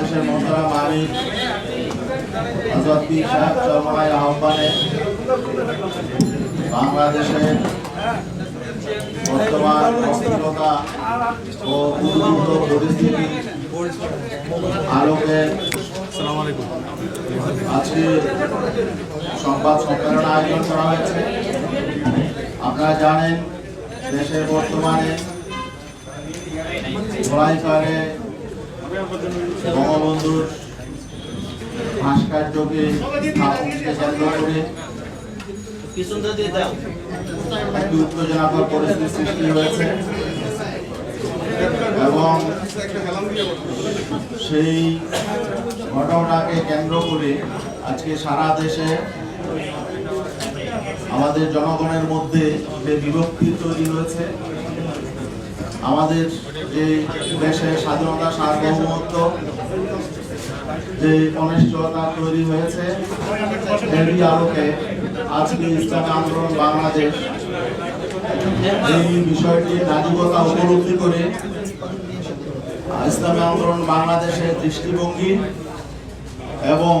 বাংলাদেশের মহতারা মামি হজরত পীর সাহেব আহ্বানে বাংলাদেশের বর্তমান অস্থিরতা ও উদ্ভূত পরিস্থিতি আলোকে আজকে সংবাদ সম্মেলন আয়োজন করা হয়েছে। আপনারা জানেন, দেশের বর্তমানে গোলাইপাড়ে বঙ্গবন্ধুর ভাস্কর্যকে একটি উত্তেজনাকর পরিস্থিতির সৃষ্টি হয়েছে। এবং সেই ঘটনাকে কেন্দ্র করে আজকে সারা দেশে আমাদের জনগণের মধ্যে যে বিভক্তি তৈরি হয়েছে, আমাদের যে দেশের স্বাধীনতা সার্বভৌমত্ব যে অনিশ্চয়তা তৈরি হয়েছে, এরই আলোকে আজকে ইসলামী আন্দোলন বাংলাদেশ এই বিষয়টি নাজুকতা উপলব্ধি করে ইসলামী আন্দোলন বাংলাদেশের দৃষ্টিভঙ্গি এবং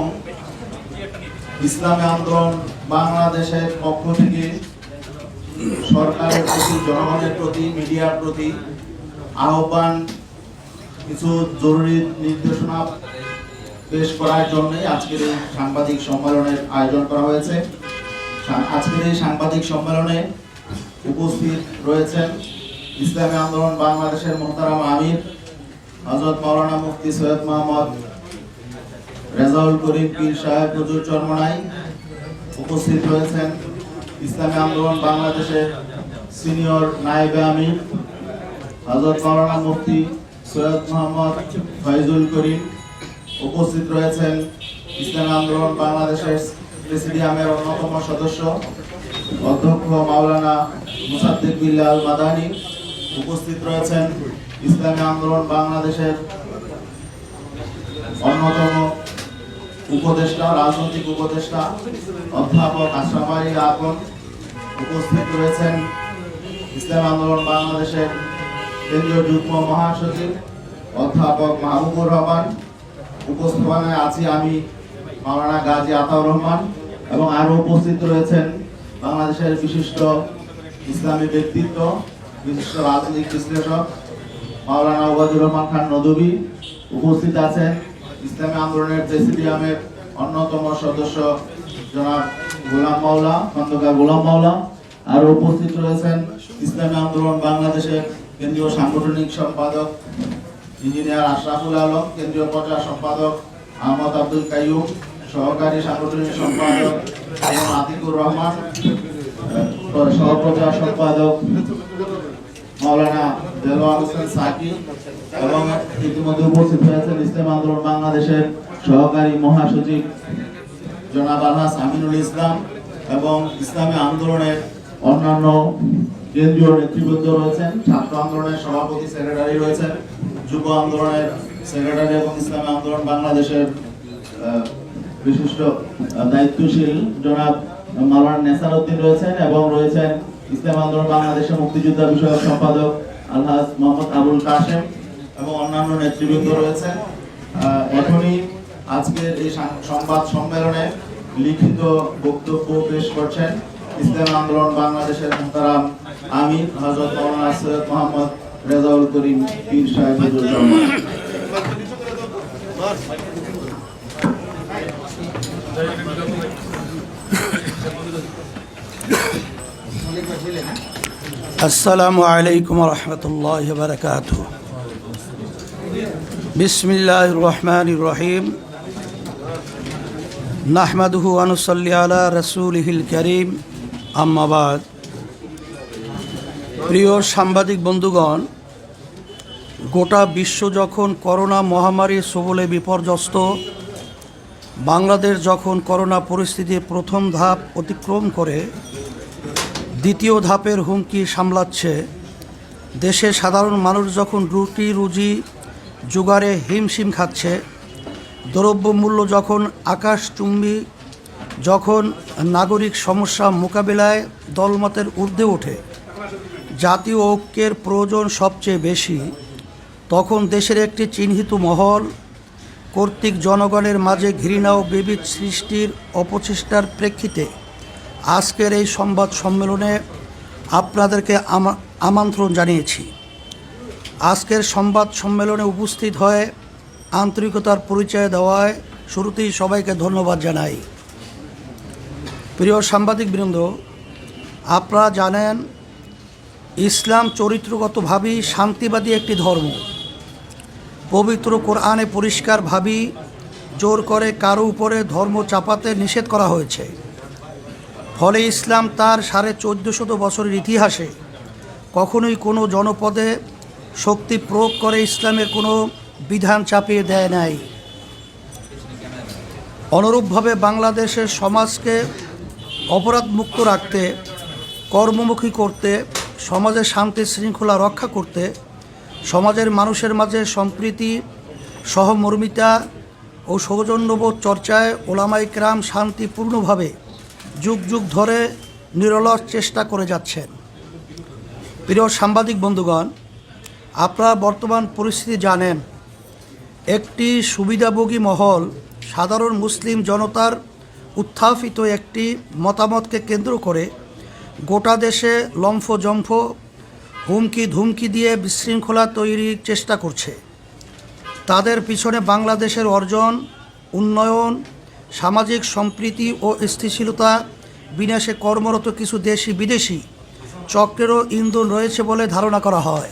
ইসলামী আন্দোলন বাংলাদেশের পক্ষ থেকে সরকারের প্রতি, জনগণের প্রতি, মিডিয়ার প্রতি আহ্বান, কিছু জরুরি নির্দেশনা পেশ করার জন্য আজকের এই সাংবাদিক সম্মেলনের আয়োজন করা হয়েছে। আজকের এই সাংবাদিক সম্মেলনে উপস্থিত রয়েছেন ইসলামী আন্দোলন বাংলাদেশের মোহতারাম আমির হজরত মাওলানা মুফতি সৈয়দ মোহাম্মদ রেজাউল করিম পীর সাহেব হুজুর চরমনাই উপস্থিত রয়েছেন ইসলামী আন্দোলন বাংলাদেশের সিনিয়র নায়েবে আমির। হজরত মাওলানা মুফতি সৈয়দ মোহাম্মদ ফাইজুল করিম উপস্থিত রয়েছেন ইসলাম আন্দোলন বাংলাদেশের প্রেসিডিয়ামের অন্যতম সদস্য, অধ্যক্ষ মাওলানা মুসাদ্দিক বিল্লাল মাদানী উপস্থিত রয়েছেন ইসলামী আন্দোলন বাংলাদেশের অন্যতম উপদেষ্টা, রাজনৈতিক উপদেষ্টা, অধ্যাপক আশরাফ আলী উপস্থিত রয়েছেন ইসলাম আন্দোলন বাংলাদেশের কেন্দ্রীয় যুগ্ম মহাসচিব, অধ্যাপক মাহবুবুর রহমান, উপস্থাপনায় আছি আমি, মাওলানা গাজী আতাউর রহমান, এবং আরও উপস্থিত রয়েছেন বাংলাদেশের বিশিষ্ট ইসলামী ব্যক্তিত্ব, বিশিষ্ট রাজনৈতিক বিশ্লেষক, মাওলানা ওবায়দুর রহমান খান নদবী উপস্থিত আছেন ইসলামী আন্দোলনের প্রেসিডিয়ামের অন্যতম সদস্য জনাব গোলাম মাওলা, খন্দকার গোলাম মাওলা। আর উপস্থিত রয়েছেন ইসলামী আন্দোলন বাংলাদেশের কেন্দ্রীয় সাংগঠনিক সম্পাদক ইঞ্জিনিয়ার আশরাফুল আলম, কেন্দ্রীয় প্রচার সম্পাদক আহমদ আব্দুল কাইয়ুম, সহকারী সাংগঠনিক সম্পাদক আতিকুর রহমান সহপ্রচার সম্পাদক মাওলানা দেলোয়ার হোসেন সাকি এবং ইতিমধ্যে উপস্থিত হয়েছেন ইসলাম আন্দোলন বাংলাদেশের সহকারী মহাসচিব জনাব আলহাস আমিনুল ইসলাম এবং ইসলামী আন্দোলনের অন্যান্য কেন্দ্রীয় নেতৃবৃন্দ রয়েছেন, ছাত্র আন্দোলনের সভাপতি, সেক্রেটারি রয়েছেন, যুব আন্দোলনের সেক্রেটারি এবং ইসলামী আন্দোলন বাংলাদেশের বিশিষ্ট দায়িত্বশীল জনাব মাওলানা নেসার উদ্দিন রয়েছেন এবং রয়েছেন ইসলাম আন্দোলন বাংলাদেশের মুক্তিযোদ্ধা বিষয়ক সম্পাদক আলহাজ মোহাম্মদ আবুল কাশেম এবং অন্যান্য নেতৃবৃন্দ রয়েছেন। এখনই আজকের এই সংবাদ সম্মেলনে লিখিত বক্তব্য পেশ করছেন ইসলাম আন্দোলন বাংলাদেশের মোহতারাম আমির হজরত মৌলানা সৈয়দ মোহাম্মদ রেজাউল করিম পীর সাহেবুর রহমান আসসালামু আলাইকুম রহমতুল্লাহ বারকাত করিম। আম্মাবাদ প্রিয় সাংবাদিক বন্ধুগণ, গোটা বিশ্ব যখন করোনা মহামারীর সবলে বিপর্যস্ত, বাংলাদেশ যখন করোনা পরিস্থিতির প্রথম ধাপ অতিক্রম করে, দ্বিতীয় ধাপের হুমকি সামলাচ্ছে, দেশে সাধারণ মানুষ যখন রুটি, রুজি জোগাড়ে হিমশিম খাচ্ছে, দ্রব্যমূল্য যখন আকাশচুম্বী যখন নাগরিক সমস্যা মোকাবিলায় দলমতের ঊর্ধ্বে ওঠে, জাতীয় ঐক্যের প্রয়োজন সবচেয়ে বেশি, তখন দেশের একটি চিহ্নিত মহল কর্তৃক জনগণের মাঝে ঘৃণা ও বিবিধ সৃষ্টির অপচেষ্টার প্রেক্ষিতে আজকের এই সংবাদ সম্মেলনে আপনাদেরকে আমন্ত্রণ জানিয়েছি। আজকের সংবাদ সম্মেলনে উপস্থিত হয়ে আন্তরিকতার পরিচয় দেওয়ায় শুরুতেই সবাইকে ধন্যবাদ জানাই। প্রিয় সাংবাদিকবৃন্দ, আপনারা জানেন ইসলাম চরিত্রগতভাবেই শান্তিবাদী একটি ধর্ম। পবিত্র কোরআনে পরিষ্কারভাবেই জোর করে কারও উপরে ধর্ম চাপাতে নিষেধ করা হয়েছে। ফলে ইসলাম তার সাড়ে চোদ্দশত বছরের ইতিহাসে কখনোই কোনো জনপদে শক্তি প্রয়োগ করে ইসলামের কোনো বিধান চাপিয়ে দেয় নাই। অনুরূপভাবে বাংলাদেশের সমাজকে অপরাধমুক্ত রাখতে, কর্মমুখী করতে, সমাজের শান্তি শৃঙ্খলা রক্ষা করতে, সমাজের মানুষের মাঝে সম্প্রীতি, সহমর্মিতা ও সৌজন্যবোধ চর্চায় ওলামাই ক্রাম শান্তিপূর্ণভাবে যুগ যুগ ধরে নিরলস চেষ্টা করে যাচ্ছেন। প্রিয় সাংবাদিক বন্ধুগণ, আপনারা বর্তমান পরিস্থিতি জানেন, একটি সুবিধাভোগী মহল সাধারণ মুসলিম জনতার উত্থাপিত একটি মতামতকে কেন্দ্র করে গোটা দেশে লম্ফ জম্ফ হুমকি ধুমকি দিয়ে বিশৃঙ্খলা তৈরির চেষ্টা করছে। তাদের পিছনে বাংলাদেশের অর্জন, উন্নয়ন, সামাজিক সম্প্রীতি ও স্থিতিশীলতা, বিনাশে কর্মরত কিছু দেশি বিদেশি চক্রেরও ইন্ধন রয়েছে বলে ধারণা করা হয়।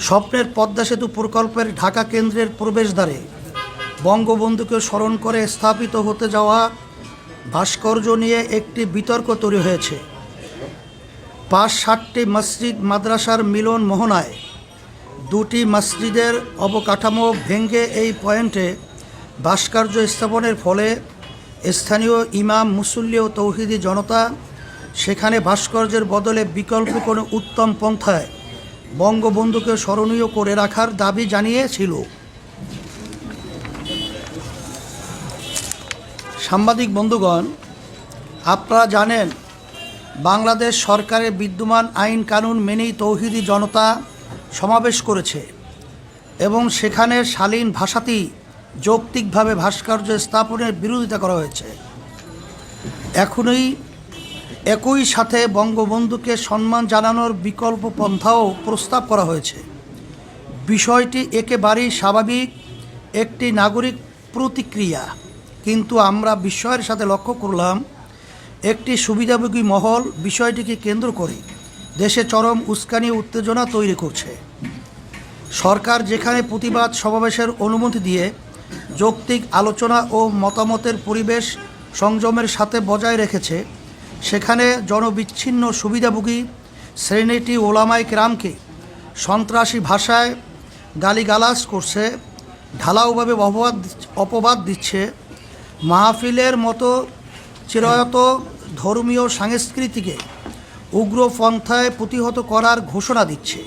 স্বপ্নের পদ্মা সেতু প্রকল্পের ঢাকা কেন্দ্রের প্রবেশদ্বারে বঙ্গবন্ধুকে স্মরণ করে স্থাপিত হতে যাওয়া ভাস্কর্য নিয়ে একটি বিতর্ক তৈরি হয়েছে। পাঁচ ষাটটি মসজিদ মাদ্রাসার মিলন মোহনায় দুটি মসজিদের অবকাঠামো ভেঙে এই পয়েন্টে ভাস্কর্য স্থাপনের ফলে স্থানীয় ইমাম মুসল্লি ও তৌহিদি জনতা সেখানে ভাস্কর্যের বদলে বিকল্প কোনো উত্তম পন্থায় বঙ্গবন্ধুকে স্মরণীয় করে রাখার দাবি জানিয়েছিল। সাংবাদিক বন্ধুগণ, আপনারা জানেন, বাংলাদেশ সরকারের বিদ্যমান আইন কানুন মেনেই তৌহিদি জনতা সমাবেশ করেছে এবং সেখানে শালীন ভাষাতেই যৌক্তিকভাবে ভাস্কর্য স্থাপনের বিরোধিতা করা হয়েছে। এখনই একই সাথে বঙ্গবন্ধুকে সম্মান জানানোর বিকল্প পন্থাও প্রস্তাব করা হয়েছে। বিষয়টি একেবারেই স্বাভাবিক, একটি নাগরিক প্রতিক্রিয়া। কিন্তু আমরা বিস্ময়ের সাথে লক্ষ্য করলাম, একটি সুবিধাভোগী মহল বিষয়টিকে কেন্দ্র করে দেশে চরম উস্কানি উত্তেজনা তৈরি করছে। সরকার যেখানে প্রতিবাদ সমাবেশের অনুমতি দিয়ে যৌক্তিক আলোচনা ও মতামতের পরিবেশ সংযমের সাথে বজায় রেখেছে, সেখানে জনবিচ্ছিন্ন সুবিধাভোগী শ্রেণীটি ওলামাই ক্রামকে সন্ত্রাসী ভাষায় গালিগালাজ করছে, ঢালাওভাবে অপবাদ অপবাদ দিচ্ছে মাহফিলের মতো চিরায়ত ধর্মীয় সংস্কৃতিকে উগ্রপন্থায় প্রতিহত করার ঘোষণা দিচ্ছে।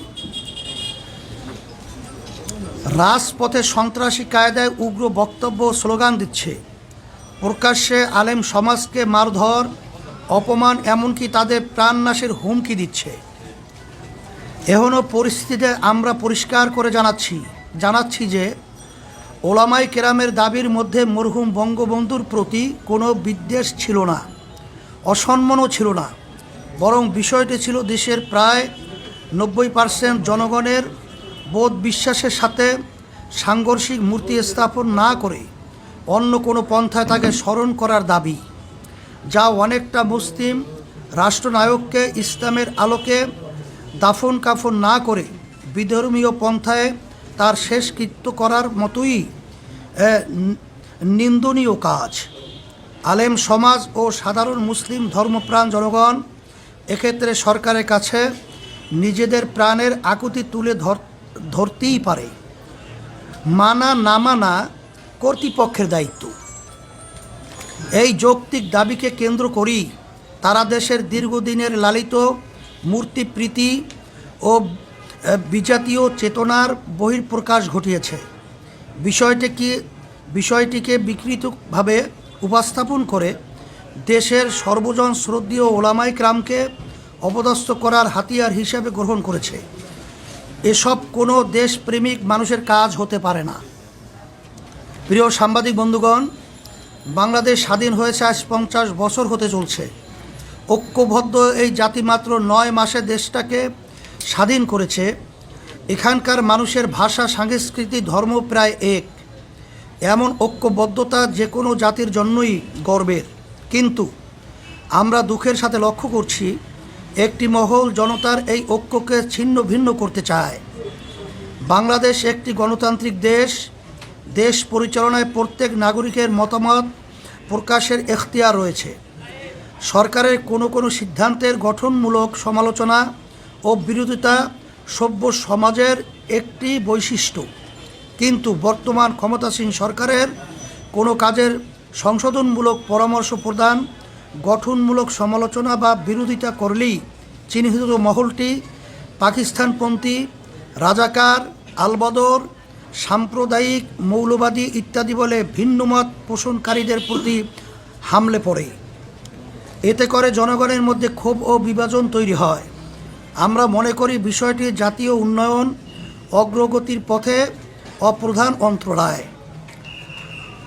রাজপথে সন্ত্রাসী কায়দায় উগ্র বক্তব্য স্লোগান দিচ্ছে। প্রকাশ্যে আলেম সমাজকে মারধর, অপমান এমনকি তাদের প্রাণনাশের হুমকি দিচ্ছে। এখনও পরিস্থিতিতে আমরা পরিষ্কার করে জানাচ্ছি জানাচ্ছি যে ওলামাই কেরামের দাবির মধ্যে মরহুম বঙ্গবন্ধুর প্রতি কোনো বিদ্বেষ ছিল না, অসম্মানও ছিল না। বরং বিষয়টি ছিল দেশের প্রায় নব্বই পার্সেন্ট জনগণের বোধ বিশ্বাসের সাথে সাংঘর্ষিক মূর্তি স্থাপন না করে অন্য কোনো পন্থায় তাকে স্মরণ করার দাবি, যা অনেকটা মুসলিম রাষ্ট্রনায়ককে ইসলামের আলোকে দাফন কাফন না করে বিধর্মীয় পন্থায় তার শেষকৃত্য করার মতোই নিন্দনীয় কাজ। আলেম সমাজ ও সাধারণ মুসলিম ধর্মপ্রাণ জনগণ এক্ষেত্রে সরকারের কাছে নিজেদের প্রাণের আকুতি তুলে ধর, ধরতেই পারে। মানা না মানা কর্তৃপক্ষের দায়িত্ব। এই যৌক্তিক দাবিকে কেন্দ্র করেই তারা দেশের দীর্ঘদিনের লালিত মূর্তিপ্রীতি ও বিজাতীয় চেতনার বহির্প্রকাশ ঘটিয়েছে। বিষয়টিকে বিষয়টিকে বিকৃতভাবে উপস্থাপন করে দেশের সর্বজন শ্রদ্ধীয় ওলামাই ক্রামকে অপদস্থ করার হাতিয়ার হিসাবে গ্রহণ করেছে। এসব কোনো দেশপ্রেমিক মানুষের কাজ হতে পারে না। প্রিয় সাংবাদিক বন্ধুগণ, বাংলাদেশ স্বাধীন হয়েছে আজ পঞ্চাশ বছর হতে চলছে। ঐক্যবদ্ধ এই জাতি মাত্র নয় মাসে দেশটাকে স্বাধীন করেছে। এখানকার মানুষের ভাষা, সংস্কৃতি, ধর্ম প্রায় এক। এমন ঐক্যবদ্ধতা যে কোনো জাতির জন্যই গর্বের। কিন্তু আমরা দুঃখের সাথে লক্ষ্য করছি, একটি মহল জনতার এই ঐক্যকে ছিন্ন ভিন্ন করতে চায়। বাংলাদেশ একটি গণতান্ত্রিক দেশ। দেশ পরিচালনায় প্রত্যেক নাগরিকের মতামত প্রকাশের এখতিয়ার রয়েছে। সরকারের কোনো কোনো সিদ্ধান্তের গঠনমূলক সমালোচনা ও বিরোধিতা সভ্য সমাজের একটি বৈশিষ্ট্য। কিন্তু বর্তমান ক্ষমতাসীন সরকারের কোনো কাজের সংশোধনমূলক পরামর্শ প্রদান, গঠনমূলক সমালোচনা বা বিরোধিতা করলেই চিহ্নিত মহলটি পাকিস্তানপন্থী, রাজাকার, আলবদর, সাম্প্রদায়িক, মৌলবাদী ইত্যাদি বলে ভিন্নমত পোষণকারীদের প্রতি হামলে পড়ে। এতে করে জনগণের মধ্যে ক্ষোভ ও বিভাজন তৈরি হয়। আমরা মনে করি বিষয়টি জাতীয় উন্নয়ন অগ্রগতির পথে অপ্রধান অন্তরায়।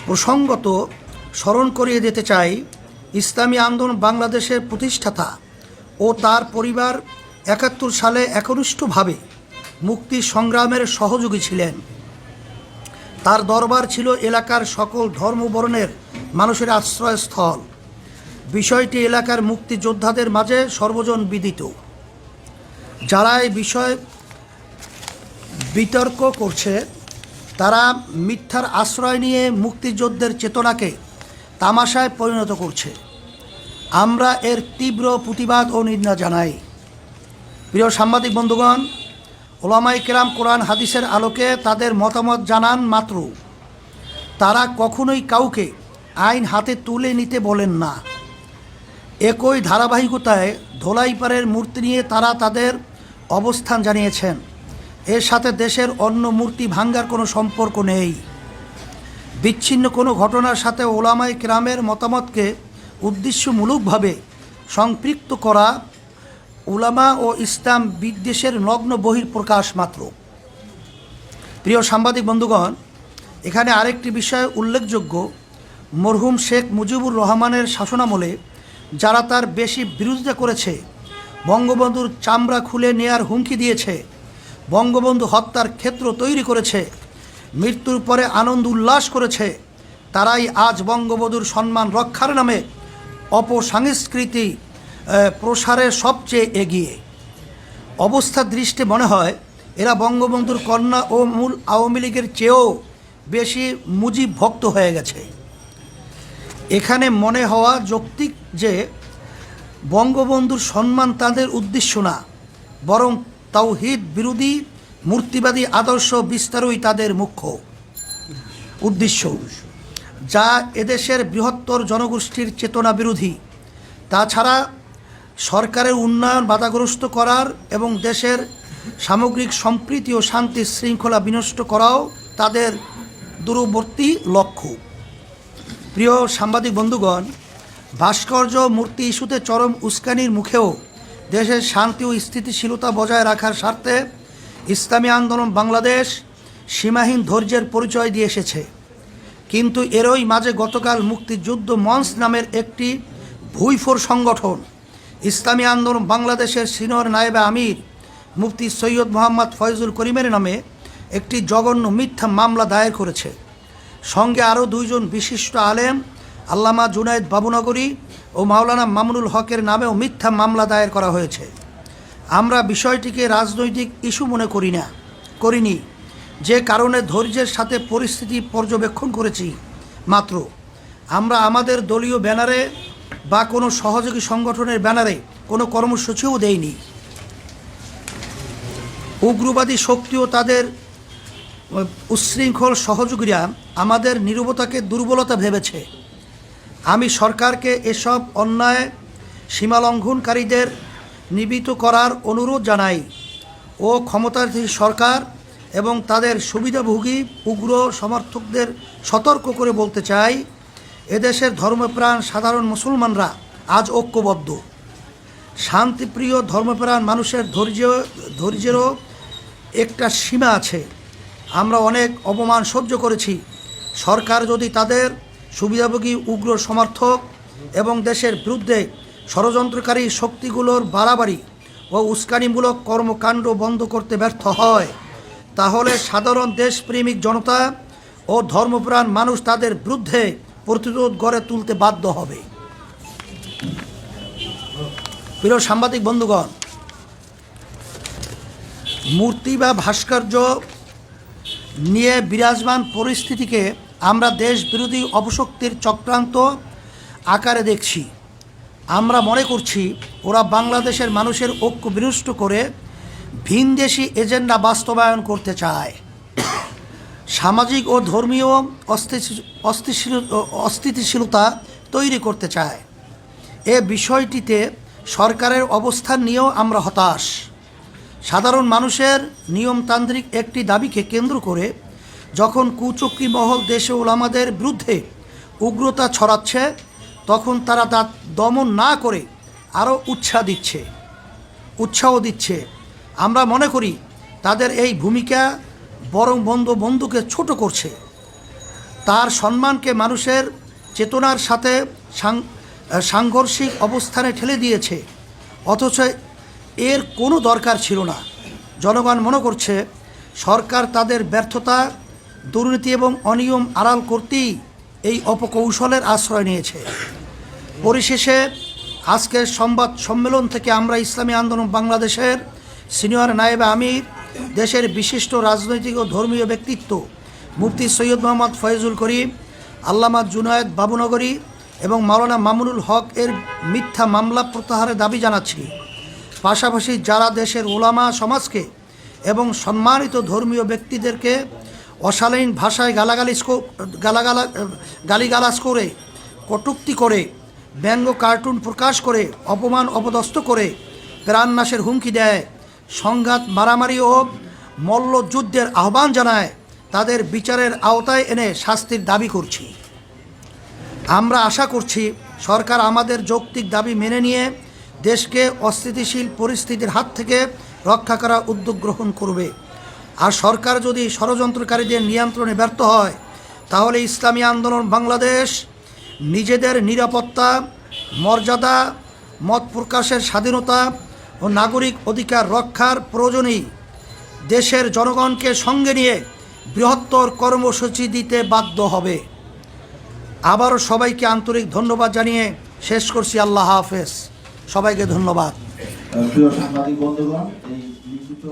প্রসঙ্গত, স্মরণ করিয়ে দিতে চাই, ইসলামী আন্দোলন বাংলাদেশের প্রতিষ্ঠাতা ও তার পরিবার একাত্তর সালে একনিষ্ঠভাবে মুক্তি সংগ্রামের সহযোগী ছিলেন। তার দরবার ছিল এলাকার সকল ধর্মবর্ণের মানুষের আশ্রয়স্থল। বিষয়টি এলাকার মুক্তিযোদ্ধাদের মাঝে সর্বজন বিদিত। যারা এই বিষয়ে বিতর্ক করছে, তারা মিথ্যার আশ্রয় নিয়ে মুক্তিযোদ্ধের চেতনাকে তামাশায় পরিণত করছে। আমরা এর তীব্র প্রতিবাদ ও নিন্দা জানাই। প্রিয় সাংবাদিক বন্ধুগণ ওলামাই কেরাম কোরআন হাদিসের আলোকে তাদের মতামত জানান মাত্র। তারা কখনোই কাউকে আইন হাতে তুলে নিতে বলেন না। একই ধারাবাহিকতায় ধোলাইপাড়ের মূর্তি নিয়ে তারা তাদের অবস্থান জানিয়েছেন। এর সাথে দেশের অন্য মূর্তি ভাঙ্গার কোনো সম্পর্ক নেই। বিচ্ছিন্ন কোনো ঘটনার সাথে ওলামাই ক্রামের মতামতকে উদ্দেশ্যমূলকভাবে সম্পৃক্ত করা উলামা ও ইসলাম বিদ্বেষের নগ্ন বহির্প্রকাশ মাত্র। প্রিয় সাংবাদিক বন্ধুগণ, এখানে আরেকটি বিষয় উল্লেখযোগ্য। মরহুম শেখ মুজিবুর রহমানের শাসনামলে যারা তার বেশি বিরোধিতা করেছে। বঙ্গবন্ধুর চামড়া খুলে নেয়ার হুমকি দিয়েছে। বঙ্গবন্ধু হত্যার ক্ষেত্র তৈরি করেছে। মৃত্যুর পরে আনন্দ উল্লাস করেছে। তারাই আজ বঙ্গবন্ধুর সম্মান রক্ষার নামে অপসংস্কৃতি আহ, প্রসারের সবচেয়ে এগিয়ে। অবস্থার দৃষ্টি মনে হয় এরা বঙ্গবন্ধুর কন্যা ও মূল আওয়ামী লীগের চেয়েও বেশি মুজিব ভক্ত হয়ে গেছে। এখানে মনে হওয়া যৌক্তিক যে বঙ্গবন্ধুর সম্মান তাদের উদ্দেশ্য না, বরং তাওহিদ বিরোধী, মূর্তিবাদী আদর্শ বিস্তারই তাদের মুখ্য উদ্দেশ্য। যা এদেশের বৃহত্তর জনগোষ্ঠীর চেতনা বিরোধী। তাছাড়া সরকারের উন্নয়ন বাধাগ্রস্ত করার এবং দেশের সামগ্রিক সম্প্রীতি ও শান্তি শৃঙ্খলা বিনষ্ট করাও তাদের দূরবর্তী লক্ষ্য। প্রিয় সাংবাদিক বন্ধুগণ, ভাস্কর্য মূর্তি ইস্যুতে চরম উস্কানির মুখেও দেশের শান্তি ও স্থিতিশীলতা বজায় রাখার স্বার্থে ইসলামী আন্দোলন বাংলাদেশ সীমাহীন ধৈর্যের পরিচয় দিয়ে এসেছে। কিন্তু এরই মাঝে গতকাল মুক্তিযুদ্ধ মঞ্চ নামের একটি ভুইফোর সংগঠন, ইসলামী আন্দোলন বাংলাদেশের সিনিয়র নায়েবে আমির মুফতি সৈয়দ মোহাম্মদ ফয়জুল করিমের নামে একটি জঘন্য মিথ্যা মামলা দায়ের করেছে। সঙ্গে আরও দুইজন বিশিষ্ট আলেম, আল্লামা জুনায়েদ বাবুনগরী ও মাওলানা মামুনুল হকের নামেও মিথ্যা মামলা দায়ের করা হয়েছে। আমরা বিষয়টিকে রাজনৈতিক ইস্যু মনে করি না, করিনি। যে কারণে ধৈর্যের সাথে পরিস্থিতি পর্যবেক্ষণ করেছি, মাত্র। আমরা আমাদের দলীয় ব্যানারে বা কোনো সহযোগী সংগঠনের ব্যানারে কোনো কর্মসূচিও দেইনি। উগ্রবাদী শক্তিও তাদের উচ্ছৃঙ্খল সহযোগীরা আমাদের নিরবতাকে দুর্বলতা ভেবেছে। আমি সরকারকে এসব অন্যায় সীমালঙ্ঘনকারীদের নিবিত করার অনুরোধ জানাই ও ক্ষমতাধী সরকার এবং তাদের সুবিধাভোগী উগ্র সমর্থকদের সতর্ক করে বলতে চাই, এদেশের ধর্মপ্রাণ সাধারণ মুসলমানরা আজ ঐক্যবদ্ধ। শান্তিপ্রিয় ধর্মপ্রাণ মানুষের ধৈর্য, ধৈর্যেরও একটা সীমা আছে। আমরা অনেক অপমান সহ্য করেছি। সরকার যদি তাদের সুবিধাভোগী উগ্র সমর্থক এবং দেশের বিরুদ্ধে ষড়যন্ত্রকারী শক্তিগুলোর বাড়াবাড়ি ও উস্কানিমূলক কর্মকাণ্ড বন্ধ করতে ব্যর্থ হয়, তাহলে সাধারণ দেশপ্রেমিক জনতা ও ধর্মপ্রাণ মানুষ তাদের বিরুদ্ধে প্রতিরোধ গড়ে তুলতে বাধ্য হবে। প্রিয় সাংবাদিক বন্ধুগণ, মূর্তি বা ভাস্কর্য নিয়ে বিরাজমান পরিস্থিতিকে আমরা দেশ বিরোধী অপশক্তির চক্রান্ত আকারে দেখছি। আমরা মনে করছি ওরা বাংলাদেশের মানুষের ঐক্য বিনষ্ট করে ভিনদেশি এজেন্ডা বাস্তবায়ন করতে চায়। সামাজিক ও ধর্মীয় অস্থিতিশীল- অস্থিতিশীলতা তৈরি করতে চায়। এ বিষয়টিতে সরকারের অবস্থান নিয়েও আমরা হতাশ। সাধারণ মানুষের নিয়মতান্ত্রিক একটি দাবিকে কেন্দ্র করে যখন কুচক্রী মহল দেশে ওলামাদের বিরুদ্ধে উগ্রতা ছড়াচ্ছে, তখন তারা তা দমন না করে আরও উৎসাহ দিচ্ছে উৎসাহ দিচ্ছে। আমরা মনে করি তাদের এই ভূমিকা বরং বন্ধু বন্ধুকে ছোট করছে। তার সম্মানকে মানুষের চেতনার সাথে সাংঘর্ষিক অবস্থানে ঠেলে দিয়েছে, অথচ এর কোনো দরকার ছিল না। জনগণ মনে করছে, সরকার তাদের ব্যর্থতা, দুর্নীতি এবং অনিয়ম আড়াল করতেই এই অপকৌশলের আশ্রয় নিয়েছে। পরিশেষে, আজকের সংবাদ সম্মেলন থেকে আমরা ইসলামী আন্দোলন বাংলাদেশের সিনিয়র নায়েবে আমির, দেশের বিশিষ্ট রাজনৈতিক ও ধর্মীয় ব্যক্তিত্ব মুফতি সৈয়দ মোহাম্মদ ফয়েজুল করিম, আল্লামা জুনায়েদ বাবুনগরী এবং মাওলানা মামুনুল হক এর মিথ্যা মামলা প্রত্যাহারের দাবি জানাচ্ছি। পাশাপাশি যারা দেশের ওলামা সমাজকে এবং সম্মানিত ধর্মীয় ব্যক্তিদেরকে অশালীন ভাষায় গালাগালিজ কো- গালাগালা গালিগালাজ করে, কটুক্তি করে, ব্যঙ্গ কার্টুন প্রকাশ করে, অপমান অপদস্থ করে প্রাণনাশের হুমকি দেয়, সংঘাত, মারামারি ও মল্লযুদ্ধের আহ্বান জানায়, তাদের বিচারের আওতায় এনে শাস্তির দাবি করছি। আমরা আশা করছি সরকার আমাদের যৌক্তিক দাবি মেনে নিয়ে দেশকে অস্থিতিশীল পরিস্থিতির হাত থেকে রক্ষা করার উদ্যোগ গ্রহণ করবে। আর সরকার যদি ষড়যন্ত্রকারীদের নিয়ন্ত্রণে ব্যর্থ হয়, তাহলে ইসলামী আন্দোলন বাংলাদেশ নিজেদের নিরাপত্তা, মর্যাদা, মত প্রকাশের স্বাধীনতা ও নাগরিক অধিকার রক্ষার প্রয়োজনেই দেশের জনগণকে সঙ্গে নিয়ে বৃহত্তর কর্মসূচি দিতে বাধ্য হবে। আবারও সবাইকে আন্তরিক ধন্যবাদ জানিয়ে শেষ করছি। আল্লাহ হাফেজ। সবাইকে ধন্যবাদ। প্রিয় সাংবাদিক বন্ধুগণ এই লিখিত